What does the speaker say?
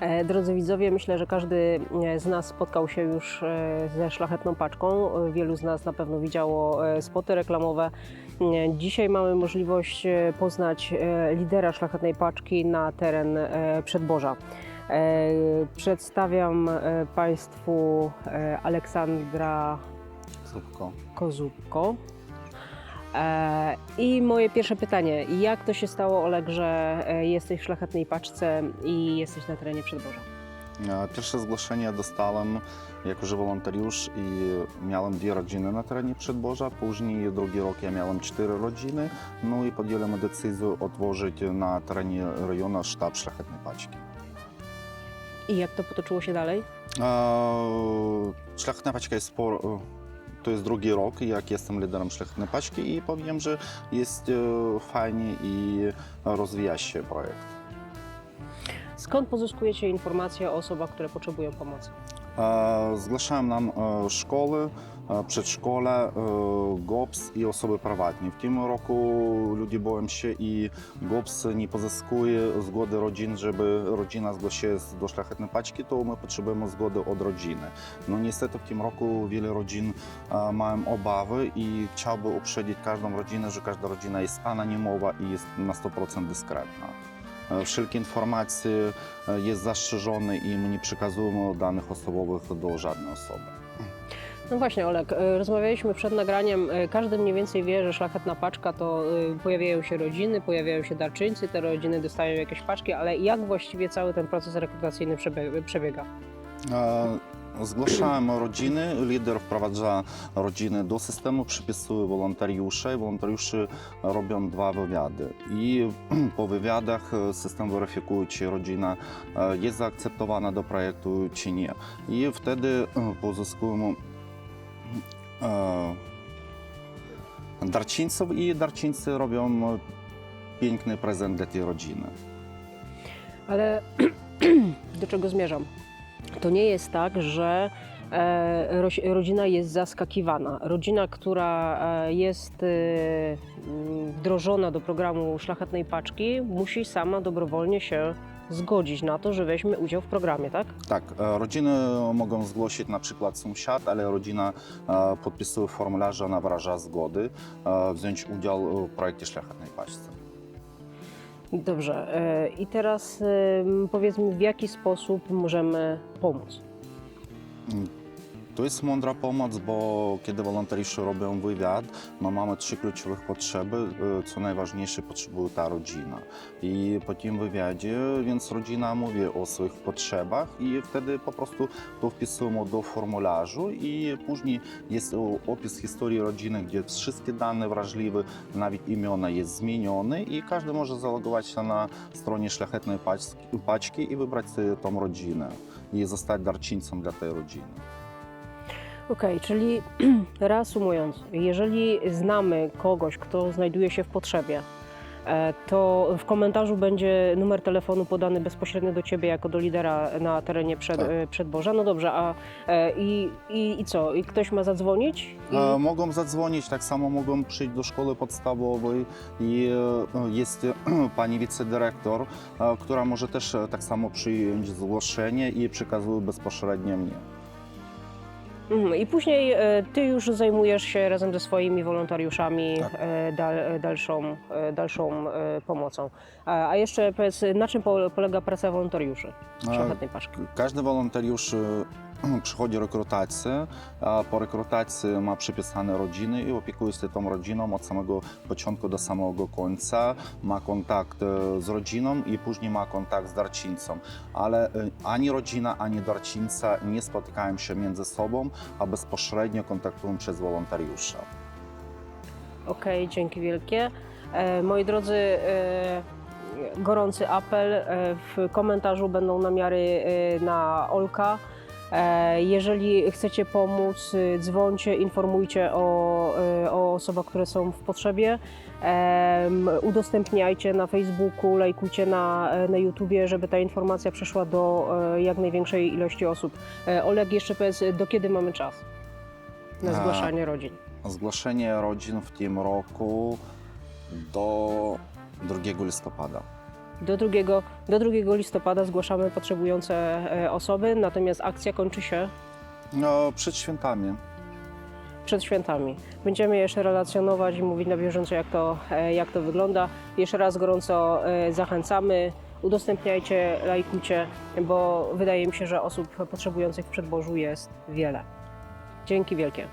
E, Drodzy widzowie, myślę, że każdy e, z nas spotkał się już e, ze szlachetną paczką. Wielu z nas na pewno widziało spoty reklamowe. Dzisiaj mamy możliwość poznać lidera szlachetnej paczki na teren Przedboża. Przedstawiam Państwu Aleksandra Zupko. Kozubko. E, I moje pierwsze pytanie, jak to się stało, Oleg, że e, jesteś w szlachetnej paczce i jesteś na terenie Przedboża? E, Pierwsze zgłoszenie dostałem jako że wolontariusz i miałem dwie rodziny na terenie Przedboża. Później drugi rok ja miałem cztery rodziny. No i podjęliśmy decyzję otworzyć na terenie rejonu sztab Szlachetnej Paczki. I jak to potoczyło się dalej? Szlachetna Paczka jest sporo, to jest drugi rok, jak jestem liderem Szlachetnej Paczki i powiem, że jest e, fajnie i rozwija się projekt. Skąd pozyskujecie informacje o osobach, które potrzebują pomocy? E, Zgłaszają nam e, szkoły, e, przedszkole, GOPS i osoby prywatne. W tym roku ludzie boją się i GOPS nie pozyskuje zgody rodzin, żeby rodzina zgłosiła się do szlachetnej paczki, to my potrzebujemy zgody od rodziny. No niestety w tym roku wiele rodzin mają obawy i chciałby uprzedzić każdą rodzinę, że każda rodzina jest anonimowa i jest na 100% dyskretna. E, Wszelkie informacje e, jest zastrzeżone i my nie przekazujemy danych osobowych do żadnej osoby. No właśnie, Oleg, e, rozmawialiśmy przed nagraniem. Każdy mniej więcej wie, że szlachetna paczka to pojawiają się rodziny, pojawiają się darczyńcy, te rodziny dostają jakieś paczki, ale jak właściwie cały ten proces rekrutacyjny przebie- przebiega? E, Zgłaszamy rodziny, lider wprowadza rodziny do systemu, przypisuje wolontariusze. Wolontariusze robią dwa wywiady i po wywiadach e, system weryfikuje, czy rodzina e, jest zaakceptowana do projektu, czy nie. I wtedy e, pozyskujemy darczyńców i darczyńcy robią piękny prezent dla tej rodziny. Ale do czego zmierzam? To nie jest tak, że e, rodzina jest zaskakiwana. Rodzina, która e, jest e, wdrożona do programu Szlachetnej Paczki, musi sama dobrowolnie się zgodzić na to, że weźmie udział w programie, tak? Tak, rodziny mogą zgłosić na przykład sąsiad, ale rodzina podpisuje formularz, że ona wyraża zgody wziąć udział w projekcie Szlachetnej Paczce. Dobrze. e, I teraz e, powiedz mi, w jaki sposób możemy pomóc? To jest mądra pomoc, bo kiedy wolontariusze robią wywiad, my mamy trzy kluczowe potrzeby. e, Co najważniejsze, potrzebuje ta rodzina. I po tym wywiadzie, więc rodzina mówi o swoich potrzebach i wtedy po prostu to wpisujemy do formularzu i później jest opis historii rodziny, gdzie wszystkie dane wrażliwe, nawet imiona jest zmienione i każdy może zalogować się na stronie Szlachetnej Paczki, i wybrać tą rodzinę i zostać darczyńcą dla tej rodziny. Okej, czyli reasumując, jeżeli znamy kogoś, kto znajduje się w potrzebie, e, to w komentarzu będzie numer telefonu podany bezpośrednio do Ciebie jako do lidera na terenie przed, Tak. e, Przedboża. No dobrze, a e, i, i, i co? I ktoś ma zadzwonić? I, Mogą zadzwonić, tak samo mogą przyjść do szkoły podstawowej i jest pani wicedyrektor, która może też tak samo przyjąć zgłoszenie i przekazuje bezpośrednio mnie. Mhm, I później e, Ty już zajmujesz się razem ze swoimi wolontariuszami Tak. e, dal, e, dalszą, dalszą pomocą. A, jeszcze powiedz, na czym po, polega praca wolontariuszy Szlachetnej Paczki? Każdy wolontariusz przychodzi rekrutację, po rekrutacji ma przypisane rodziny i opiekuje się tą rodziną od samego początku do samego końca. Ma kontakt e, z rodziną i później ma kontakt z darczyńcą. Ale e, ani rodzina, ani darczyńca nie spotykają się między sobą, a bezpośrednio kontaktują przez wolontariusza. Okej, dzięki wielkie. E, moi drodzy, gorący apel. W komentarzu będą namiary na Olka. E, jeżeli chcecie pomóc, e, dzwońcie, informujcie o, e, o osobach, które są w potrzebie. Udostępniajcie na Facebooku, lajkujcie na, e, na YouTubie, żeby ta informacja przeszła do jak największej ilości osób. Oleg, jeszcze powiedz, do kiedy mamy czas na zgłaszanie rodzin? Zgłoszenie rodzin w tym roku do 2 listopada. Do 2, do 2 listopada zgłaszamy potrzebujące e, osoby, natomiast akcja kończy się No, przed świętami. przed świętami. Będziemy jeszcze relacjonować i mówić na bieżąco, jak to, e, jak to wygląda. Jeszcze raz gorąco e, zachęcamy. Udostępniajcie, lajkujcie, bo wydaje mi się, że osób potrzebujących w przedbożu jest wiele. Dzięki wielkie.